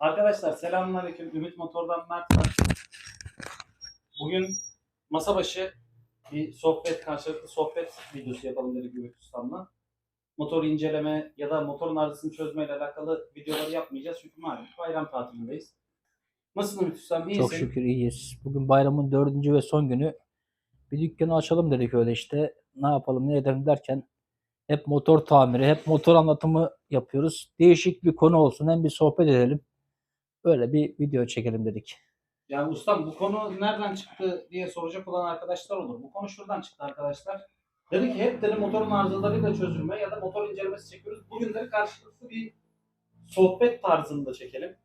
Arkadaşlar selamünaleyküm. Ümit Motor'dan Mert ben. Bugün masa başı bir sohbet, karşılıklı sohbet videosu yapalım dedik Ümit Ustam'la. Motor inceleme ya da motorun arızasını çözmeyle alakalı videoları yapmayacağız çünkü malum bayram tatilindeyiz. Nasılsın Ümit Ustam? İyisin? Çok şükür iyiyiz. Bugün bayramın dördüncü ve son günü bir dükkanı açalım dedik öyle işte. Ne yapalım ne edelim derken hep motor tamiri, hep motor anlatımı yapıyoruz. Değişik bir konu olsun hem bir sohbet edelim. Böyle bir video çekelim dedik. Yani ustam bu konu nereden çıktı diye soracak olan arkadaşlar olur. Bu konu şuradan çıktı arkadaşlar. Dedi ki hep dedi motorun arızalarıyla çözülme ya da motor incelemesi çekiyoruz. Bugün de karşılıklı bir sohbet tarzında çekelim.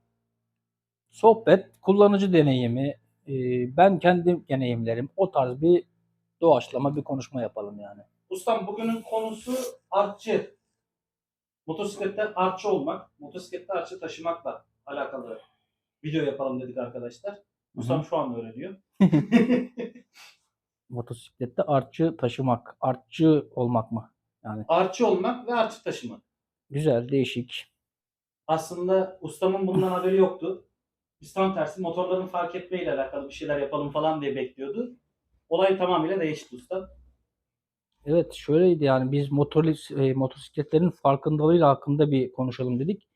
Sohbet, kullanıcı deneyimi, e, ben kendi deneyimlerim, o tarz bir doğaçlama bir konuşma yapalım yani. Ustam bugünün konusu artçı. Motosiklette artçı olmak, motosiklette artçı taşımakla alakalı video yapalım dedik arkadaşlar. Ustam şu an öğreniyor. Motosiklette artçı taşımak, artçı olmak mı? Yani artçı olmak ve artçı taşımak. güzel, değişik. Aslında ustamın bundan haberi yoktu. Biz tam tersi motorların fark etmeyle alakalı bir şeyler yapalım falan diye bekliyordu. Olay tamamıyla değişti usta. Evet şöyleydi yani biz motor, e, motosikletlerin farkındalığıyla hakkında bir konuşalım dedik.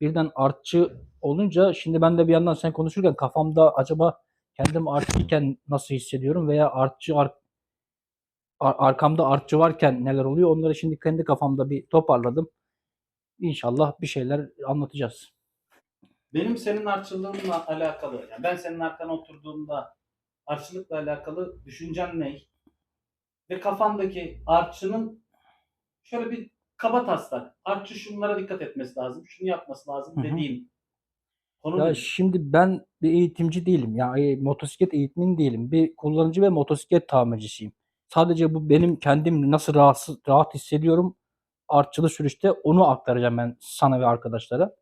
Birden artçı olunca şimdi ben de bir yandan sen konuşurken kafamda acaba kendim artçıyken nasıl hissediyorum veya artçı ar- ar- arkamda artçı varken neler oluyor onları şimdi kendi kafamda bir toparladım. İnşallah bir şeyler anlatacağız. Benim senin artçılığınla alakalı, yani ben senin arkana oturduğumda artçılıkla alakalı düşüncen ne? Ve kafandaki artçının şöyle bir kaba taslak, artçı şunlara dikkat etmesi lazım, şunu yapması lazım Hı konu Ya nedir? şimdi ben bir eğitimci değilim. Ya e, motosiklet eğitmeni değilim. Bir kullanıcı ve motosiklet tamircisiyim. Sadece bu benim kendim nasıl rahatsız, rahat hissediyorum artçılı sürüşte onu aktaracağım ben sana ve arkadaşlara.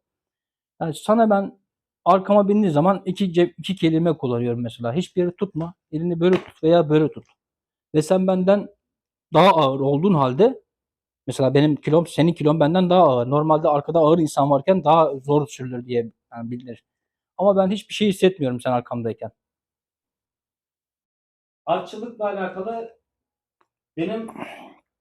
Yani sana ben arkama bindiği zaman iki, iki kelime kullanıyorum mesela. Hiçbir yeri tutma. Elini böyle tut veya böyle tut. Ve sen benden daha ağır olduğun halde mesela benim kilom senin kilon benden daha ağır. Normalde arkada ağır insan varken daha zor sürülür diye yani bilinir. Ama ben hiçbir şey hissetmiyorum sen arkamdayken. Artçılıkla alakalı benim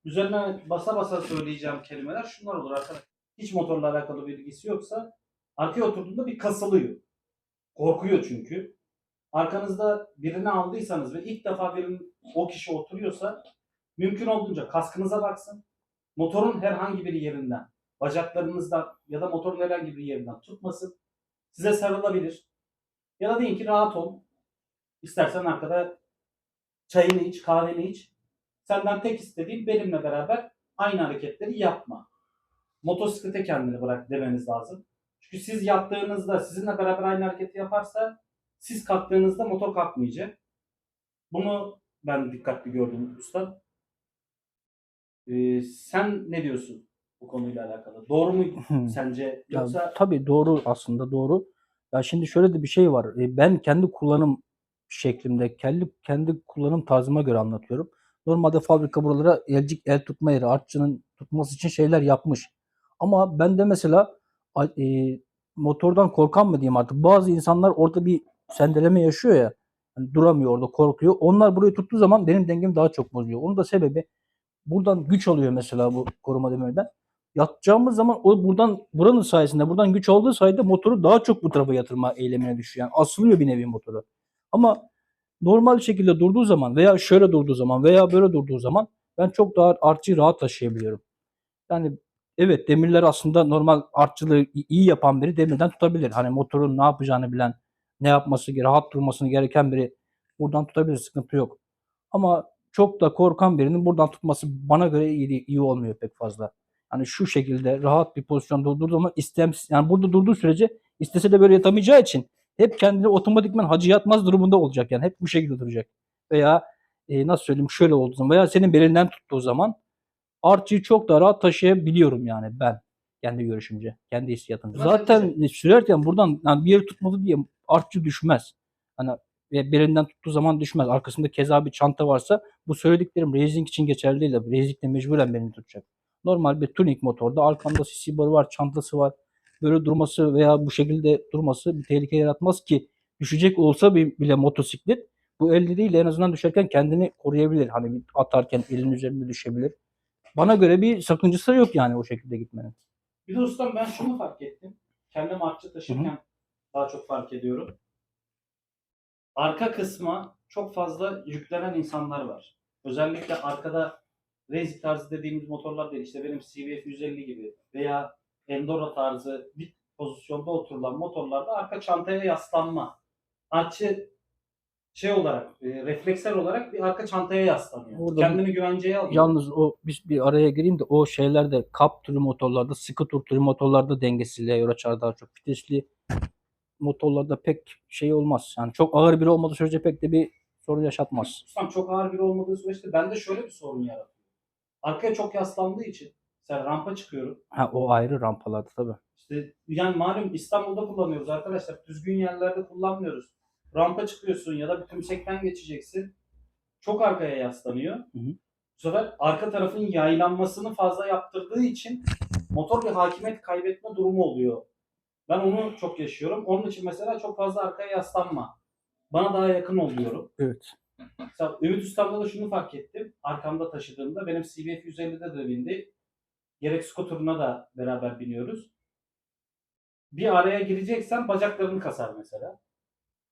üzerine basa basa söyleyeceğim kelimeler şunlar olur arkadaşlar. Hiç motorla alakalı bir ilgisi yoksa arkaya oturduğunda bir kasılıyor. Korkuyor çünkü. Arkanızda birini aldıysanız ve ilk defa birinin o kişi oturuyorsa mümkün olduğunca kaskınıza baksın. Motorun herhangi bir yerinden, bacaklarınızdan ya da motorun herhangi bir yerinden tutmasın. Size sarılabilir. Ya da deyin ki rahat ol. İstersen arkada çayını iç, kahveni iç. Senden tek istediğim benimle beraber aynı hareketleri yapma. Motosiklete kendini bırak demeniz lazım. Çünkü siz yaptığınızda sizinle beraber aynı hareketi yaparsa siz kalktığınızda motor kalkmayacak. Bunu ben dikkatli gördüm usta. Ee, sen ne diyorsun bu konuyla alakalı? Doğru mu sence? Ya, Yoksa tabii doğru aslında doğru. Ya şimdi şöyle de bir şey var. E, Ben kendi kullanım şeklimde, kendi kendi kullanım tarzıma göre anlatıyorum. Normalde fabrika buralara elcik el tutma yeri, artçının tutması için şeyler yapmış. Ama ben de mesela e, motordan korkan mı diyeyim artık. Bazı insanlar orada bir sendeleme yaşıyor ya. hani duramıyor orada, korkuyor. Onlar burayı tuttuğu zaman benim dengemi daha çok bozuyor. Onun da sebebi buradan güç alıyor mesela bu koruma demirden yatacağımız zaman o buradan buranın sayesinde buradan güç aldığı sayede motoru daha çok bu tarafa yatırma eylemine düşüyor. Yani asılıyor bir nevi motoru. Ama normal şekilde durduğu zaman veya şöyle durduğu zaman veya böyle durduğu zaman ben çok daha artçıyı rahat taşıyabiliyorum. Yani evet demirler aslında normal artçılığı iyi yapan biri demirden tutabilir. Hani motorun ne yapacağını bilen, ne yapması, rahat durmasını gereken biri buradan tutabilir. Sıkıntı yok. Ama çok da korkan birinin buradan tutması bana göre iyi, iyi olmuyor pek fazla. Hani şu şekilde rahat bir pozisyonda durduğu zaman istemsiz yani burada durduğu sürece istese de böyle yatamayacağı için hep kendini otomatikman hacı yatmaz durumunda olacak yani hep bu şekilde duracak. Veya e, nasıl söyleyeyim şöyle olduğu zaman veya senin belinden tuttuğu zaman artçıyı çok daha rahat taşıyabiliyorum yani ben kendi görüşümce, kendi hissiyatımca. Zaten sürerken buradan yani bir yeri tutmadı diye artçı düşmez. Hani ve belinden tuttuğu zaman düşmez. Arkasında keza bir çanta varsa bu söylediklerim racing için geçerli değil. Racing'de mecburen beni tutacak. Normal bir tuning motorda arkamda CC barı var, çantası var. böyle durması veya bu şekilde durması bir tehlike yaratmaz ki düşecek olsa bile motosiklet bu elleriyle en azından düşerken kendini koruyabilir. Hani atarken elin üzerinde düşebilir. Bana göre bir sakıncası yok yani o şekilde gitmenin. Bir de ustam ben şunu fark ettim. Kendim artçı taşırken daha çok fark ediyorum. Arka kısma çok fazla yüklenen insanlar var. Özellikle arkada racing tarzı dediğimiz motorlar değil. İşte benim CBF 150 gibi veya Enduro tarzı dik pozisyonda oturulan motorlarda arka çantaya yaslanma. Artçı şey olarak, e, refleksler olarak bir arka çantaya yaslanıyor. Orada Kendini güvenceye alıyor. Yalnız o biz bir araya gireyim de o şeylerde kap türü motorlarda, sıkı tur türü motorlarda dengesizliğe yol açar daha çok. Vitesli motorlarda pek şey olmaz. Yani çok ağır biri olmadığı sürece pek de bir sorun yaşatmaz. Ustam çok ağır biri olmadığı süreçte bende şöyle bir sorun yaratıyor. Arkaya çok yaslandığı için mesela rampa çıkıyorum. Ha o ayrı rampalarda tabii. İşte yani malum İstanbul'da kullanıyoruz arkadaşlar. Düzgün yerlerde kullanmıyoruz. Rampa çıkıyorsun ya da bir tümsekten geçeceksin. Çok arkaya yaslanıyor. hı. Bu sefer arka tarafın yaylanmasını fazla yaptırdığı için motor bir hakimiyet kaybetme durumu oluyor. Ben onu çok yaşıyorum. Onun için mesela çok fazla arkaya yaslanma. Bana daha yakın oluyorum. Evet. Mesela Ümit Ustam'da da şunu fark ettim. Arkamda taşıdığımda benim CBF 150'de de bindi. Gerek skuterına da beraber biniyoruz. Bir araya gireceksen bacaklarını kasar mesela.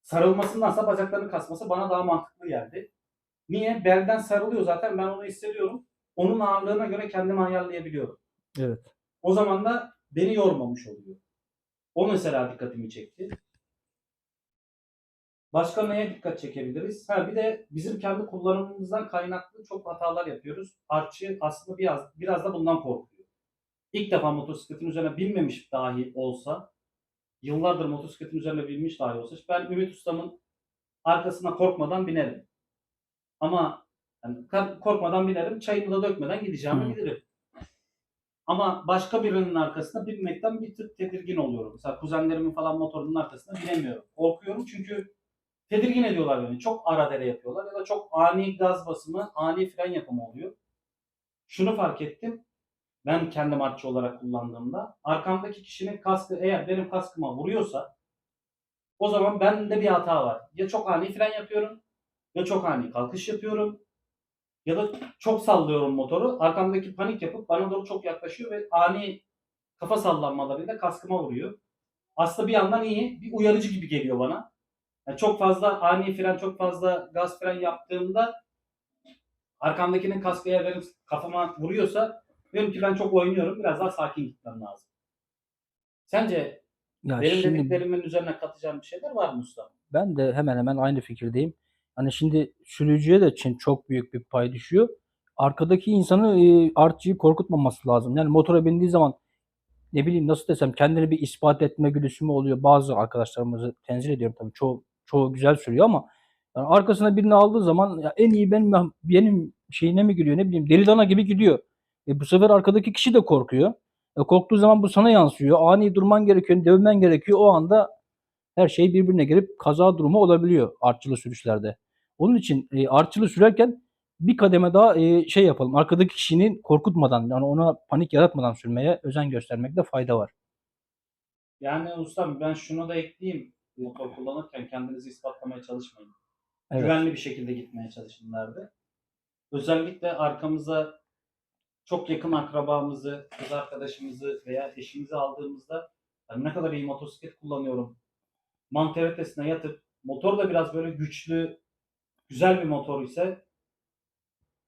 Sarılmasındansa bacaklarını kasması bana daha mantıklı geldi. Niye? Belden sarılıyor zaten ben onu hissediyorum. Onun ağırlığına göre kendimi ayarlayabiliyorum. Evet. O zaman da beni yormamış oluyor. O mesela dikkatimi çekti. Başka neye dikkat çekebiliriz? Ha bir de bizim kendi kullanımımızdan kaynaklı çok hatalar yapıyoruz. Artçı aslında biraz biraz da bundan korkuyor. İlk defa motosikletin üzerine binmemiş dahi olsa, yıllardır motosikletin üzerine binmiş dahi olsa, ben Ümit Ustam'ın arkasına korkmadan binerim. Ama yani korkmadan binerim, çayımı da dökmeden gideceğimi Hı. bilirim. Ama başka birinin arkasına binmekten bir tık tedirgin oluyorum. Mesela kuzenlerimin falan motorunun arkasına binemiyorum. Korkuyorum çünkü tedirgin ediyorlar beni. Çok ara dere yapıyorlar ya da çok ani gaz basımı, ani fren yapımı oluyor. Şunu fark ettim. Ben kendim artçı olarak kullandığımda arkamdaki kişinin kaskı eğer benim kaskıma vuruyorsa o zaman bende bir hata var. Ya çok ani fren yapıyorum ya çok ani kalkış yapıyorum ya da çok sallıyorum motoru. Arkamdaki panik yapıp bana doğru çok yaklaşıyor ve ani kafa sallanmalarıyla kaskıma vuruyor. Aslında bir yandan iyi, bir uyarıcı gibi geliyor bana. Yani çok fazla ani fren, çok fazla gaz fren yaptığımda arkamdakinin kaskı eğer benim kafama vuruyorsa benimki ben çok oynuyorum. Biraz daha sakin gitmem lazım. Sence Ya benim şimdi dediklerimin üzerine katacağım bir şeyler var mı usta? ben de hemen hemen aynı fikirdeyim. Hani şimdi sürücüye de için çok büyük bir pay düşüyor. Arkadaki insanı e, artçıyı korkutmaması lazım. Yani motora bindiği zaman ne bileyim nasıl desem kendini bir ispat etme güdüsü mü oluyor? Bazı arkadaşlarımızı tenzil ediyorum tabii. Çoğu, çoğu güzel sürüyor ama yani arkasına birini aldığı zaman ya en iyi benim benim şeyine mi gidiyor ne bileyim deli dana gibi gidiyor. E bu sefer arkadaki kişi de korkuyor. E korktuğu zaman bu sana yansıyor. Ani durman gerekiyor, dövmen gerekiyor. O anda her şey birbirine girip kaza durumu olabiliyor artçılı sürüşlerde. Onun için e, artçılı sürerken bir kademe daha e, şey yapalım. Arkadaki kişinin korkutmadan yani ona panik yaratmadan sürmeye özen göstermekte fayda var. Yani ustam ben şunu da ekleyeyim. Motor kullanırken kendinizi ispatlamaya çalışmayın. Evet. Güvenli bir şekilde gitmeye çalışın derdi. Özellikle arkamıza çok yakın akrabamızı, kız arkadaşımızı veya eşimizi aldığımızda ben ne kadar iyi motosiklet kullanıyorum. Manteretesine yatıp motor da biraz böyle güçlü, güzel bir motor ise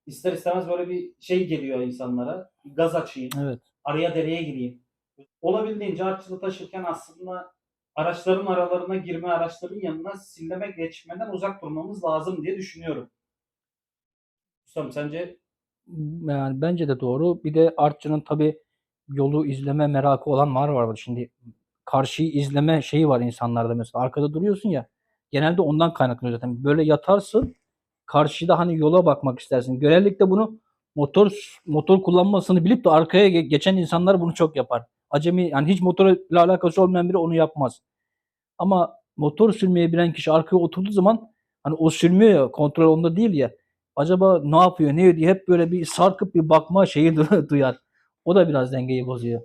ister istemez böyle bir şey geliyor insanlara. Gaz açayım Evet. araya dereye gireyim. Olabildiğince artçılı taşırken aslında araçların aralarına girme, araçların yanına silleme geçmeden uzak durmamız lazım diye düşünüyorum. Ustam sence Yani bence de doğru. Bir de artçının tabii yolu izleme merakı olan var var. Şimdi karşıyı izleme şeyi var insanlarda mesela. Arkada duruyorsun ya. Genelde ondan kaynaklanıyor zaten. Böyle yatarsın. Karşıda hani yola bakmak istersin. Genellikle bunu motor motor kullanmasını bilip de arkaya ge- geçen insanlar bunu çok yapar. Acemi yani hiç motorla alakası olmayan biri onu yapmaz. Ama motor sürmeye bilen kişi arkaya oturduğu zaman hani o sürmüyor ya kontrol onda değil ya. Acaba ne yapıyor, ne ediyor? Hep böyle bir sarkıp bir bakma şeyi du- duyar. O da biraz dengeyi bozuyor.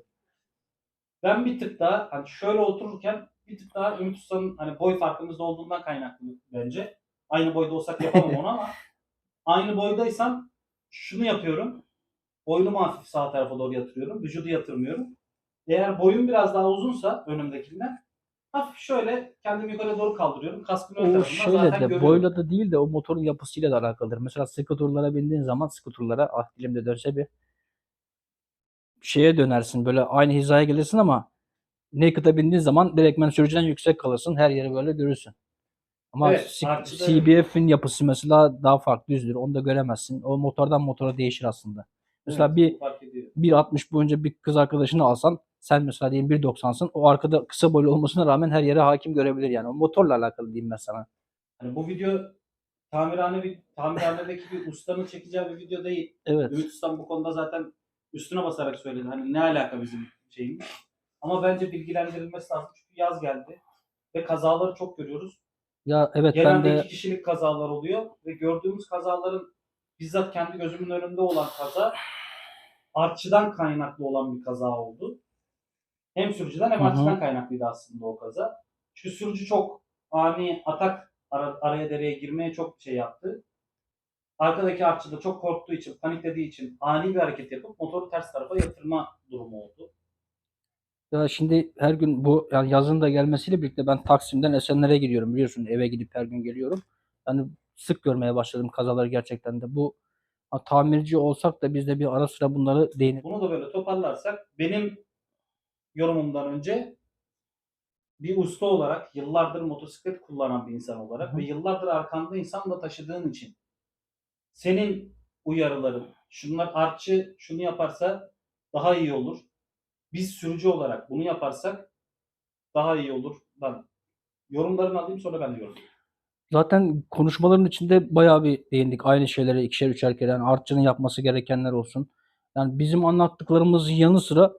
Ben bir tık daha hani şöyle otururken bir tık daha Ümit Usta'nın hani boy farkımız olduğundan kaynaklı bence. Aynı boyda olsak yapamam onu ama aynı boydaysam şunu yapıyorum. Boynumu hafif sağ tarafa doğru yatırıyorum. Vücudu yatırmıyorum. Eğer boyum biraz daha uzunsa önümdekinden hafif şöyle kendimi yukarı doğru kaldırıyorum. Kaskın ön tarafından şeyle zaten de görüyorum. boyla da değil de o motorun yapısıyla da alakalıdır. Mesela skuterlara bindiğin zaman skuterlara ah dilimde dönse bir şeye dönersin böyle aynı hizaya gelirsin ama naked'a bindiğin zaman direktmen sürücüden yüksek kalırsın. Her yeri böyle görürsün. Ama Evet, CBF'in yapısı mesela daha farklı düzdür. Onu da göremezsin. O motordan motora değişir aslında. Mesela Evet, bir fark ediyor. 1.60 boyunca bir kız arkadaşını alsan sen mesela diyelim 1.90'sın. O arkada kısa boylu olmasına rağmen her yere hakim görebilir yani. O motorla alakalı diyeyim ben sana. Hani bu video tamirhane bir tamirhanedeki bir ustanın çekeceği bir video değil. Evet. Ümit Ustam bu konuda zaten üstüne basarak söyledi. Hani ne alaka bizim şeyimiz. Ama bence bilgilendirilmesi lazım. Çünkü yaz geldi. Ve kazaları çok görüyoruz. Ya evet ben Genelde de iki kişilik kazalar oluyor. Ve gördüğümüz kazaların bizzat kendi gözümün önünde olan kaza artçıdan kaynaklı olan bir kaza oldu. Hem sürücüden hem artçıdan kaynaklıydı aslında o kaza. Çünkü sürücü çok ani atak ara- araya dereye girmeye çok şey yaptı. Arkadaki artçı da çok korktuğu için, paniklediği için ani bir hareket yapıp motoru ters tarafa yatırma durumu oldu. ya şimdi her gün bu yani yazın da gelmesiyle birlikte ben Taksim'den Esenler'e gidiyorum biliyorsun eve gidip her gün geliyorum. Yani sık görmeye başladım kazaları gerçekten de. Bu ha, tamirci olsak da biz de bir ara sıra bunları değinip Bunu da böyle toparlarsak benim yorumumdan önce bir usta olarak yıllardır motosiklet kullanan bir insan olarak Hı ve yıllardır arkanda insan da taşıdığın için senin uyarıların şunlar artçı şunu yaparsa daha iyi olur. Biz sürücü olarak bunu yaparsak daha iyi olur. Ben yorumlarını alayım sonra ben de yorum. Zaten konuşmaların içinde bayağı bir değindik. Aynı şeylere ikişer üçer kere. Yani artçının yapması gerekenler olsun. Yani bizim anlattıklarımızın yanı sıra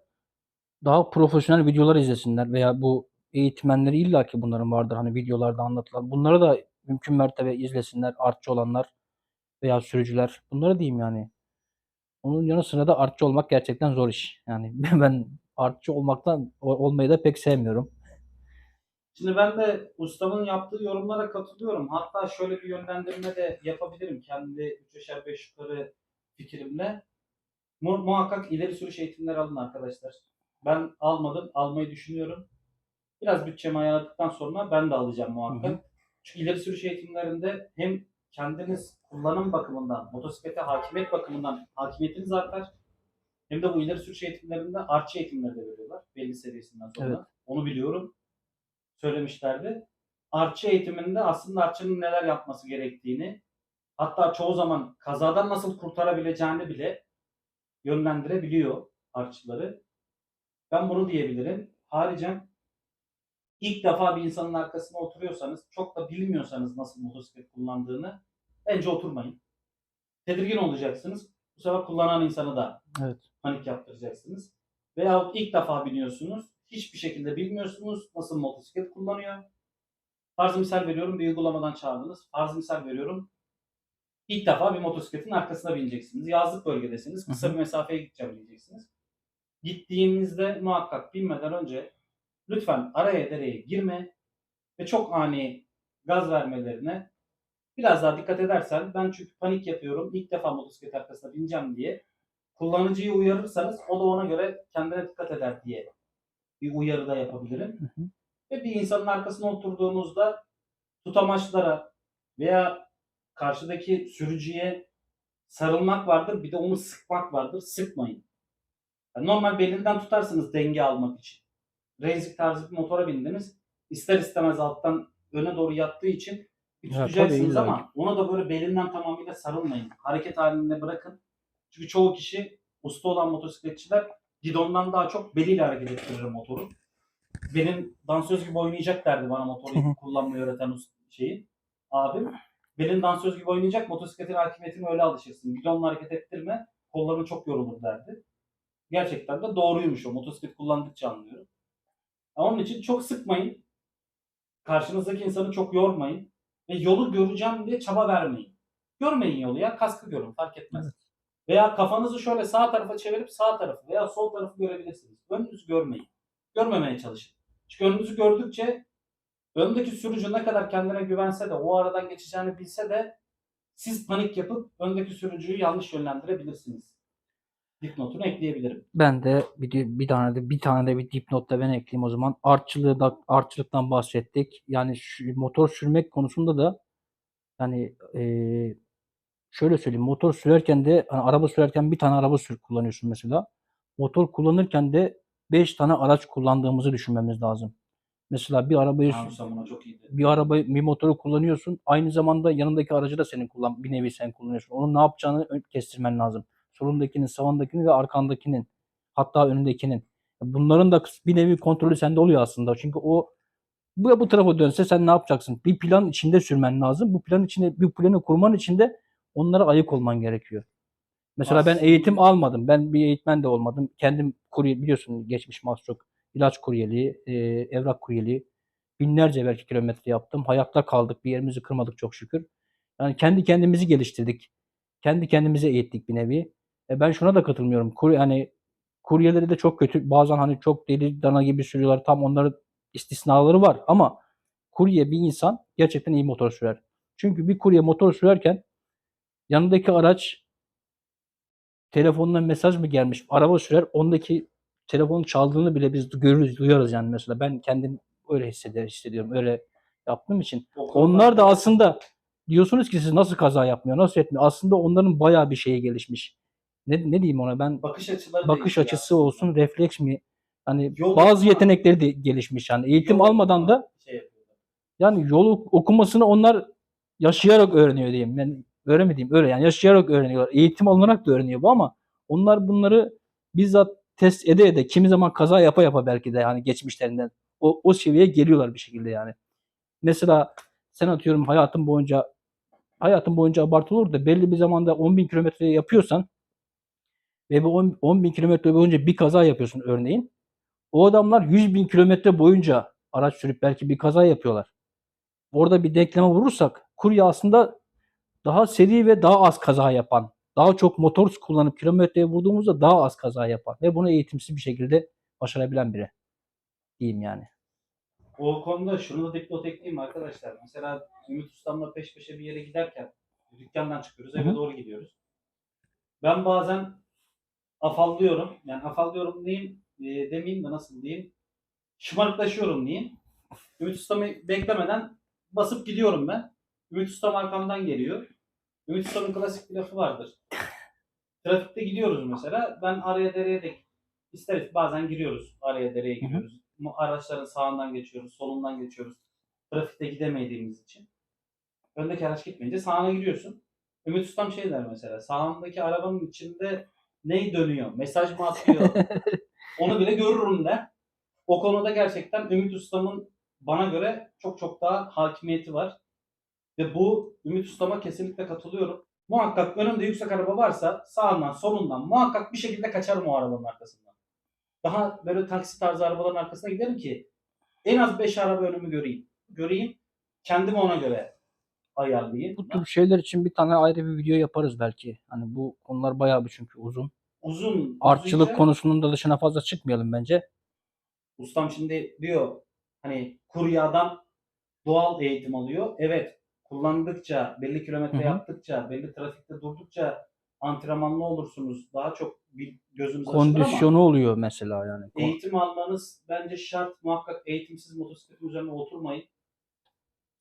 daha profesyonel videolar izlesinler veya bu eğitmenleri illaki bunların vardır hani videolarda anlatılan. Bunları da mümkün mertebe izlesinler artçı olanlar veya sürücüler. Bunları diyeyim yani. Onun yanı sıra da artçı olmak gerçekten zor iş. Yani ben artçı olmaktan olmayı da pek sevmiyorum. Şimdi ben de ustamın yaptığı yorumlara katılıyorum. Hatta şöyle bir yönlendirme de yapabilirim kendi 3 aşağı 5 yukarı fikrimle. Mu- muhakkak ileri sürüş eğitimleri alın arkadaşlar. Ben almadım, almayı düşünüyorum. Biraz bütçemi ayarladıktan sonra ben de alacağım muhakkak. Hı hı. Çünkü ileri sürüş eğitimlerinde hem kendiniz kullanım bakımından, motosiklete hakimiyet bakımından hakimiyetiniz artar. Hem de bu ileri sürüş eğitimlerinde artçı eğitimleri de veriyorlar belli seviyesinden sonra. Evet. Onu biliyorum. Söylemişlerdi. Artçı eğitiminde aslında artçının neler yapması gerektiğini, hatta çoğu zaman kazadan nasıl kurtarabileceğini bile yönlendirebiliyor artçıları. Ben bunu diyebilirim. Haricen ilk defa bir insanın arkasına oturuyorsanız, çok da bilmiyorsanız nasıl motosiklet kullandığını bence oturmayın. Tedirgin olacaksınız. Bu sefer kullanan insanı da Evet. panik yaptıracaksınız. Veyahut ilk defa biniyorsunuz. Hiçbir şekilde bilmiyorsunuz nasıl motosiklet kullanıyor. Farz misal veriyorum bir uygulamadan çağırdınız. Farz misal veriyorum. İlk defa bir motosikletin arkasına bineceksiniz. Yazlık bölgedesiniz. Kısa bir mesafeye gideceğim diyeceksiniz. Gittiğinizde muhakkak binmeden önce lütfen araya dereye girme ve çok ani gaz vermelerine biraz daha dikkat edersen ben çünkü panik yapıyorum. İlk defa motosiklet arkasına bineceğim diye kullanıcıyı uyarırsanız o da ona göre kendine dikkat eder diye bir uyarı da yapabilirim. Hı hı. Ve bir insanın arkasına oturduğunuzda tutamaçlara veya karşıdaki sürücüye sarılmak vardır. Bir de onu sıkmak vardır. Sıkmayın. Yani normal belinden tutarsınız denge almak için. Racing tarzı bir motora bindiniz. İster istemez alttan öne doğru yattığı için bir Ya tabii, tutacaksınız illa ama ona da böyle belinden tamamıyla sarılmayın. Hareket halinde bırakın. Çünkü çoğu kişi usta olan motosikletçiler gidondan daha çok beliyle hareket ettirir motoru. Benim dansöz gibi oynayacak derdi bana motoru kullanmayı öğreten us- şeyi. Abim. Belin dansöz gibi oynayacak motosikletin hakimiyetine öyle alışırsın. Gidonla hareket ettirme kolların çok yorulur derdi. Gerçekten de doğruymuş o. Motosiklet kullandıkça anlıyorum. Onun için çok sıkmayın. Karşınızdaki insanı çok yormayın. Ve yolu göreceğim diye çaba vermeyin. Görmeyin yolu ya. Kaskı görün. Fark etmez. Evet. Veya kafanızı şöyle sağ tarafa çevirip sağ tarafı veya sol tarafı görebilirsiniz. Önünüzü görmeyin. görmemeye çalışın. Çünkü önünüzü gördükçe öndeki sürücü ne kadar kendine güvense de o aradan geçeceğini bilse de siz panik yapıp öndeki sürücüyü yanlış yönlendirebilirsiniz. Dipnotunu ekleyebilirim. Ben de bir, bir tane de bir tane de bir dipnot da ben ekleyeyim o zaman. Artçılığı da artçılıktan bahsettik. Yani şu, motor sürmek konusunda da yani eee, şöyle söyleyeyim. Motor sürerken de hani araba sürerken bir tane araba sür kullanıyorsun mesela. Motor kullanırken de 5 tane araç kullandığımızı düşünmemiz lazım. Mesela bir arabayı Samuna çok iyiydi. bir arabayı, bir motoru kullanıyorsun. Aynı zamanda yanındaki aracı da senin kullan, bir nevi sen kullanıyorsun. Onun ne yapacağını kestirmen lazım. Solundakinin, sağındakinin ve arkandakinin. Hatta önündekinin. Bunların da bir nevi kontrolü sende oluyor aslında. Çünkü o bu bu tarafa dönse sen ne yapacaksın? Bir plan içinde sürmen lazım. Bu plan içinde bir planı kurman için de onlara ayık olman gerekiyor. Mesela ben Aslında- eğitim almadım. Ben bir eğitmen de olmadım. Kendim kurye biliyorsun geçmiş çok ilaç kuryeliği, e, evrak kuryeliği binlerce belki kilometre yaptım. Hayatta kaldık. Bir yerimizi kırmadık çok şükür. Yani kendi kendimizi geliştirdik. Kendi kendimize eğittik bir nevi. E ben şuna da katılmıyorum. Kur, hani kuryeleri de çok kötü. Bazen hani çok deli dana gibi sürüyorlar. Tam onların istisnaları var ama kurye bir insan gerçekten iyi motor sürer. Çünkü bir kurye motor sürerken yanındaki araç telefonuna mesaj mı gelmiş? Araba sürer. Ondaki telefonun çaldığını bile biz görürüz, duyarız yani mesela. Ben kendim öyle hisseder, hissediyorum. Öyle yaptığım için. Onlar da aslında diyorsunuz ki siz nasıl kaza yapmıyor, nasıl etmiyor? Aslında onların bayağı bir şeye gelişmiş. Ne, ne diyeyim ona ben bakış açıları bakış değişiyor açısı aslında. olsun, refleks mi? Hani Yol bazı okuma- yetenekleri de gelişmiş yani. Eğitim Yol almadan da şey yapıyorlar. yani yol okumasını onlar yaşayarak öğreniyor diyeyim. Ben öyle mi diyeyim? Öyle yani yaşayarak öğreniyorlar. Eğitim alınarak da öğreniyor bu ama onlar bunları bizzat test ede ede kimi zaman kaza yapa yapa belki de yani geçmişlerinden o, o seviyeye geliyorlar bir şekilde yani. Mesela sen atıyorum hayatın boyunca hayatın boyunca abartılı olur da belli bir zamanda 10 bin kilometre yapıyorsan ve bu 10, 10 bin kilometre boyunca bir kaza yapıyorsun örneğin. O adamlar 100 bin kilometre boyunca araç sürüp belki bir kaza yapıyorlar. Orada bir denkleme vurursak kurye aslında daha seri ve daha az kaza yapan, daha çok motor kullanıp kilometreye vurduğumuzda daha az kaza yapan ve bunu eğitimsiz bir şekilde başarabilen biri diyeyim yani. O konuda şunu da dipnot ekleyeyim arkadaşlar. Mesela Ümit Ustam'la peş peşe bir yere giderken dükkandan çıkıyoruz, eve hı. doğru gidiyoruz. Ben bazen afallıyorum. Yani afallıyorum diyeyim, e, demeyeyim de nasıl diyeyim. Şımarıklaşıyorum diyeyim. Ümit Ustam'ı beklemeden basıp gidiyorum ben. Ümit Ustam arkamdan geliyor. Ümit Ustam'ın klasik bir lafı vardır. Trafikte gidiyoruz mesela. Ben araya dereye de isteriz bazen giriyoruz. Araya dereye Hı hı. giriyoruz. Mu- Araçların sağından geçiyoruz, solundan geçiyoruz. Trafikte gidemediğimiz için. Öndeki araç gitmeyince sağına gidiyorsun. Ümit Ustam şey der mesela. Sağındaki arabanın içinde ne dönüyor? Mesaj mı atıyor? Onu bile görürüm der. O konuda gerçekten Ümit Ustam'ın bana göre çok çok daha hakimiyeti var. Ve bu Ümit Ustama kesinlikle katılıyorum. Muhakkak önümde yüksek araba varsa sağından solundan muhakkak bir şekilde kaçarım o arabanın arkasından. Daha böyle taksi tarzı arabaların arkasına giderim ki en az 5 araba önümü göreyim. Göreyim. Kendimi ona göre ayarlayayım. Bu tür şeyler için bir tane ayrı bir video yaparız belki. Hani bu konular bayağı bir çünkü uzun. Uzun. Artçılık uzunca- konusunun da dışına fazla çıkmayalım bence. Ustam şimdi diyor hani kurye adam doğal eğitim alıyor. Evet kullandıkça, belli kilometre Hı hı. yaptıkça, belli trafikte durdukça antrenmanlı olursunuz. Daha çok bir gözünüz açılır ama Kondisyonu oluyor mesela yani. Eğitim almanız bence şart. Muhakkak eğitimsiz motosikletin üzerine oturmayın.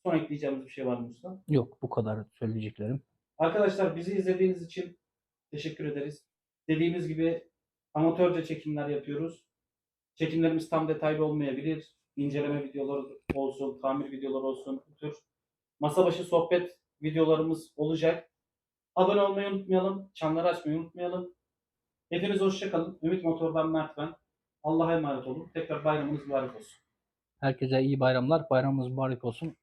Son ekleyeceğimiz bir şey var mı usta? Yok bu kadar söyleyeceklerim. Arkadaşlar bizi izlediğiniz için teşekkür ederiz. Dediğimiz gibi amatörce çekimler yapıyoruz. Çekimlerimiz tam detaylı olmayabilir. İnceleme videoları olsun, tamir videoları olsun. Bu tür masa başı sohbet videolarımız olacak. Abone olmayı unutmayalım. Çanları açmayı unutmayalım. Hepiniz hoşça kalın. Ümit Motor'dan Mert ben. Allah'a emanet olun. Tekrar bayramınız mübarek olsun. Herkese iyi bayramlar. Bayramımız mübarek olsun.